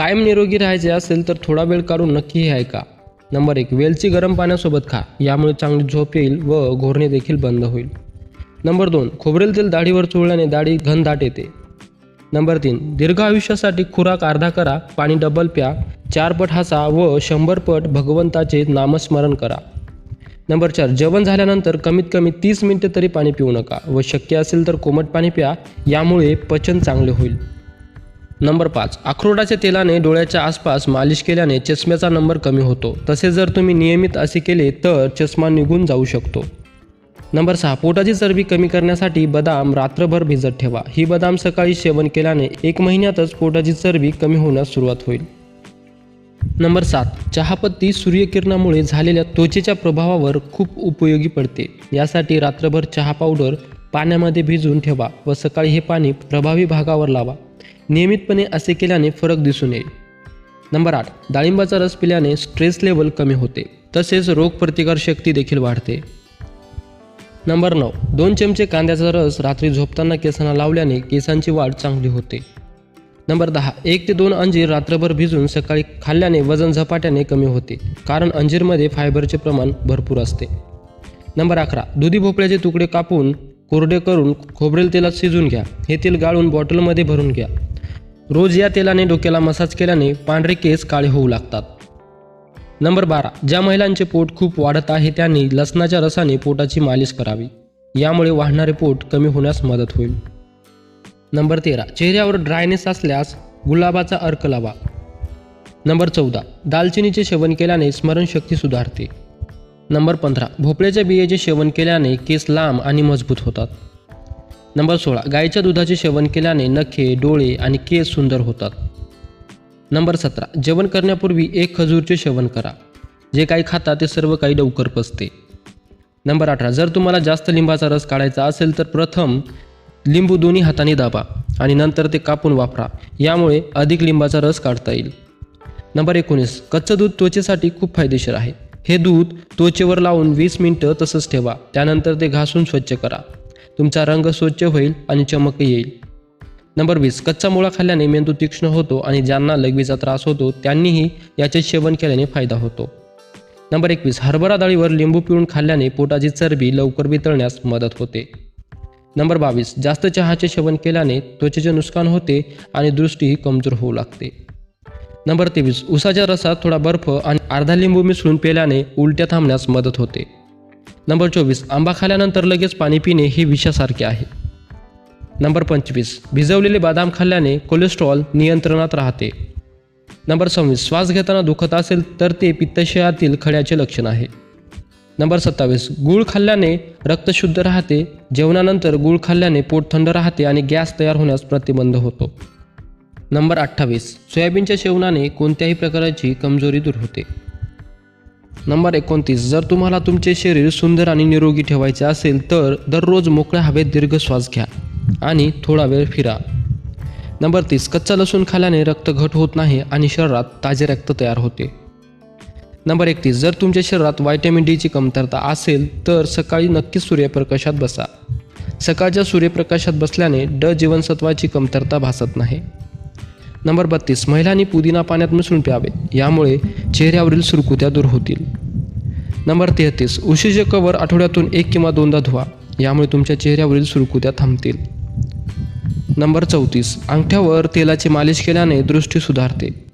कायम निरोगी राहायचे असेल तर थोडा वेळ काढून नक्की हे ऐका नंबर एक वेलची गरम पाण्यासोबत खा. यामुळे चांगली झोप येईल व घोरणे देखील बंद होईल. नंबर दोन खोबरेल तेल दाढीवर चोळल्याने दाढी घनदाट येते. नंबर तीन दीर्घ आयुष्यासाठी खुराक अर्धा करा पाणी डबल प्या चार पट हसा व शंभर पट भगवंताचे नामस्मरण करा. नंबर चार जेवण झाल्यानंतर कमीत कमी तीस मिनटे तरी पाणी पिऊ नका व शक्य असेल तर कोमट पाणी प्या यामुळे पचन चांगले होईल. नंबर पाच. अक्रोडाच्या तेलाने डोळ्याच्या आसपास मालिश केल्याने चष्म्याचा नंबर कमी होतो. तसे जर तुम्ही नियमित असे केले तर चष्मा निघून जाऊ शकतो. नंबर सहा. पोटाची चरबी कमी करण्यासाठी बदाम रात्रभर भिजत ठेवा. ही बदाम सकाळी सेवन केल्याने एक महिन्यातच पोटाची चरबी कमी होण्यास सुरुवात होईल. नंबर सात. चहापत्ती सूर्यकिरणामुळे झालेल्या त्वचेच्या प्रभावावर खूप उपयोगी पडते. यासाठी रात्रभर चहा पावडर पाण्यामध्ये भिजून ठेवा व सकाळी हे पाणी प्रभावी भागावर लावा. नियमितपणे असे केल्याने फरक दिसून येईल. नंबर आठ डाळिंबाचा रस पिल्याने स्ट्रेस लेवल कमी होते. तसेच रोगप्रतिकार शक्ती देखील वाढते. नंबर नऊ दोन चमचे कांद्याचा रस रात्री झोपताना केसांना लावल्याने केसांची वाढ चांगली होते. नंबर दहा एक ते दोन अंजीर रात्रभर भिजून सकाळी खाल्ल्याने वजन झपाट्याने कमी होते कारण अंजीरमध्ये फायबरचे प्रमाण भरपूर असते. नंबर अकरा दुधी भोपळ्याचे तुकडे कापून कोरडे करून खोबरेल तेलात शिजून घ्या. हे तेल गाळून बॉटलमध्ये भरून घ्या. रोज या तेलाने डोक्याला मसाज केल्याने पांढरे केस काळे होऊ लागतात. नंबर बारा. ज्या महिलांचे पोट खूप वाढत आहे त्यांनी लसणाच्या रसाने पोटाची मालिश करावी. यामुळे वाढणारे पोट कमी होण्यास मदत होईल. नंबर तेरा. चेहऱ्यावर ड्रायनेस असल्यास गुलाबाचा अर्क लावा. नंबर चौदा. दालचिनीचे सेवन केल्याने स्मरणशक्ती सुधारते. नंबर पंधरा. भोपळ्याच्या बियेचे सेवन केल्याने केस लांब आणि मजबूत होतात. नंबर सोळा गाईच्या दुधाचे सेवन केल्याने नखे डोळे आणि केस सुंदर होतात. नंबर सतरा जेवण करण्यापूर्वी एक खजूरचे सेवन करा. जे काही खाता ते सर्व काही लवकर पचते. नंबर अठरा जर तुम्हाला जास्त लिंबाचा रस काढायचा असेल तर प्रथम लिंबू दोन्ही हाताने दाबा आणि नंतर ते कापून वापरा. यामुळे अधिक लिंबाचा रस काढता येईल. नंबर एकोणीस कच्चं दूध त्वचेसाठी खूप फायदेशीर आहे. हे दूध त्वचेवर लावून वीस मिनटं तसंच ठेवा. त्यानंतर ते घासून स्वच्छ करा. तुमचा रंग स्वच्छ होईल आणि चमक येईल. नंबर वीस. कच्चा मुळा खाल्ल्याने मेंदू तीक्ष्ण होतो आणि ज्यांना लघवीचा त्रास होतो त्यांनीही याचे सेवन केल्याने फायदा होतो. नंबर एकवीस. हरभरा डाळीवर लिंबू पिळून खाल्ल्याने पोटाची चरबी लवकर वितळण्यास मदत होते. नंबर बावीस. जास्त चहाचे सेवन केल्याने त्वचेचे नुकसान होते आणि दृष्टीही कमजोर होऊ लागते. नंबर तेवीस. उसाच्या रसात थोडा बर्फ आणि अर्धा लिंबू मिसळून पेल्याने उलट्या थांबण्यास मदत होते. नंबर चोवीस आंबा खाल्यानंतर लगेच पाणी पिणे हे विषासारखे आहे. नंबर पंचवीस भिजवलेले बदाम खाल्ल्याने कोलेस्ट्रॉल नियंत्रणात राहते. नंबर सव्वीस श्वास घेताना दुखत असेल तर ते पित्तशयातील खड्याचे लक्षण आहे. नंबर सत्तावीस गूळ खाल्ल्याने रक्त शुद्ध राहते जेवणानंतर गूळ खाल्ल्याने पोट थंड राहते आणि गॅस तयार होण्यास प्रतिबंध होतो. नंबर अठ्ठावीस सोयाबीनच्या सेवनाने कोणत्याही प्रकारची कमजोरी दूर होते. नंबर एकोणतीस जर तुम्हाला तुमचे शरीर सुंदर आणि निरोगी ठेवायचे असेल तर दररोज मोकळ्या हवेत दीर्घ श्वास घ्या आणि थोडा वेळ फिरा. नंबर तीस कच्चा लसूण खाल्याने रक्त घट होत नाही आणि शरीरात ताजे रक्त तयार होते. नंबर एकतीस जर तुमच्या शरीरात व्हायटॅमिन डीची कमतरता असेल तर सकाळी नक्कीच सूर्यप्रकाशात बसा. सकाळच्या सूर्यप्रकाशात बसल्याने ड जीवनसत्वाची कमतरता भासत नाही. नंबर बत्तीस महिलांनी पुदिना पाण्यात मिसळून प्यावे. यामुळे चेहऱ्यावरील सुरकुत्या दूर होतील. नंबर तेहतीस उशीचे कवर आठवड्यातून एक किंवा दोनदा धुवा यामुळे तुमच्या चेहऱ्यावरील सुरकुत्या थांबतील. नंबर चौतीस अंगठ्यावर तेलाची मालिश केल्याने दृष्टी सुधारते.